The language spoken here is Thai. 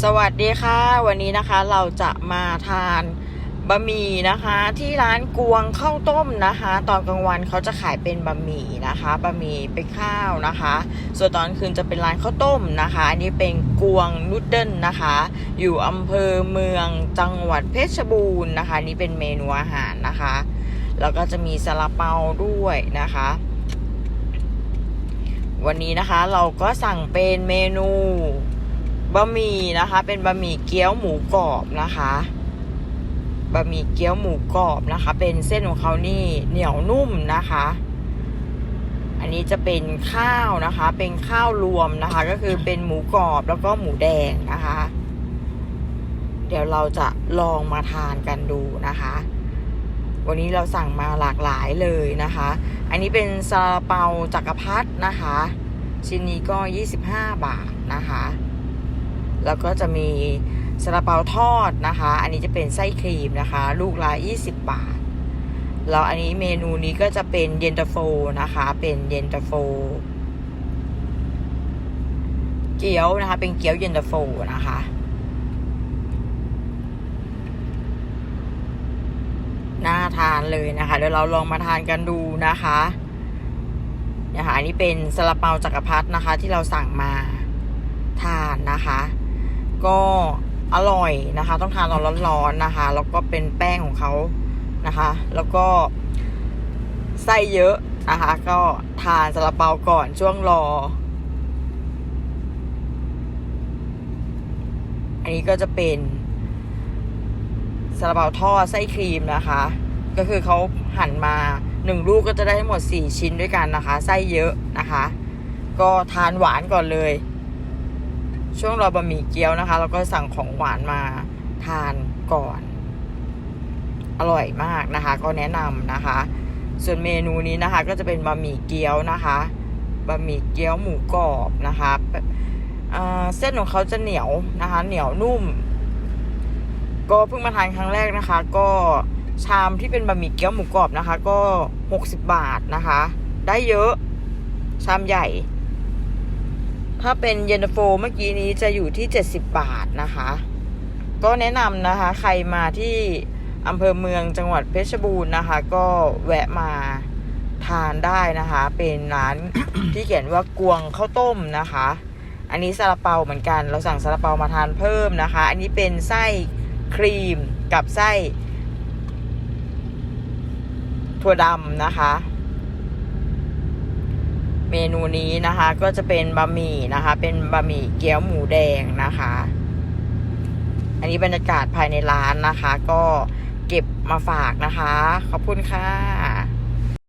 สวัสดีค่ะ วันนี้นะคะเราจะมาทานบะหมี่นะคะ ที่ร้านกวงข้าวต้มนะคะ ตอนกลางวันเขาจะขายเป็นบะหมี่นะคะบะหมี่เป็นข้าวนะคะ ส่วนตอนคืนจะเป็นร้านข้าวต้มนะคะ อันนี้เป็นกวงนูดเดิลนะคะ อยู่อำเภอเมืองจังหวัดเพชรบูรณ์นะคะนี่เป็นเมนูอาหารนะคะ แล้วก็จะมีซาลาเปาด้วยนะคะวันนี้นะคะเราก็สั่งเป็นเมนู บะหมี่นะคะ เป็นบะหมี่เกี๊ยวหมูกรอบนะคะบะหมี่เกี๊ยวหมูกรอบนะคะ เป็นเส้นของเขานี่เหนียวนุ่มนะคะ อันนี้จะเป็นข้าวนะคะ เป็นข้าวรวมนะคะ ก็คือเป็นหมูกรอบแล้วก็หมูแดงนะคะ เดี๋ยวเราจะลองมาทานกันดูนะคะ วันนี้เราสั่งมาหลากหลายเลยนะคะ อันนี้เป็นซาลาเปาจักรพรรดินะคะ ชิ้นนี้ก็ 25 บาทนะคะ แล้วก็จะมีซาลาเปาทอดนะคะ อันนี้จะเป็นไส้ครีมนะคะ ลูกละ20 บาท แล้วอันนี้เมนูนี้ก็จะเป็นเย็นตาโฟนะคะ เป็นเย็นตาโฟ เกี๊ยวนะคะ เป็นเกี๊ยวเย็นตาโฟนะคะน่าทานเลยนะคะเดี๋ยวเราลองมาทานกันดูนะคะนี่ยค่ะอันนี้เป็นซาลาเปาจักรพรรดินะคะ ที่เราสั่งมาทานนะคะ ก็อร่อยนะคะ ต้องทานตอนร้อนๆนะคะ แล้วก็เป็นแป้งของเขานะคะ แล้วก็ไส้เยอะนะคะ ก็ทานซาลาเปาก่อนช่วงรอ อันนี้ก็จะเป็นซาลาเปาทอดไส้ครีมนะคะ ก็คือเขาหั่นมาหนึ่งลูกก็จะได้ทั้งหมดสี่ชิ้นด้วยกันนะคะ ไส้เยอะนะคะ ก็ทานหวานก่อนเลย ช่วงรอบะหมี่เกี๊ยวนะคะ แล้วก็สั่งของหวานมาทานก่อน อร่อยมากนะคะ ก็แนะนำนะคะ ส่วนเมนูนี้นะคะ ก็จะเป็นบะหมี่เกี๊ยวนะคะบะหมี่เกี๊ยวหมูกรอบนะคะอ่าเส้นของเขาจะเหนียวนะคะ เหนียวนุ่ม ก็เพิ่งมาทานครั้งแรกนะคะ ก็ชามที่เป็นบะหมี่เกี๊ยวหมูกรอบนะคะ ก็หกสิบบาทนะคะ ได้เยอะ ชามใหญ่ ถ้าเป็นเย็นตาโฟเมื่อกี้นี้จะอยู่ที่เจ็ดสิบบาทนะคะ ก็แนะนำนะคะ ใครมาที่อำเภอเมืองจังหวัดเพชรบูรณ์นะคะ ก็แวะมาทานได้นะคะ เป็นร้านที่เขียนว่ากวงข้าวต้มนะคะ อันนี้ซาลาเปาเหมือนกัน เราสั่งซาลาเปามาทานเพิ่มนะคะ อันนี้เป็นไส้ครีมกับไส้ถั่วดำนะคะ เมนูนี้นะคะ ก็จะเป็นบะหมี่นะคะ เป็นบะหมี่เกี๊ยวหมูแดงนะคะ อันนี้บรรยากาศภายในร้านนะคะ ก็เก็บมาฝากนะคะ ขอบคุณค่ะ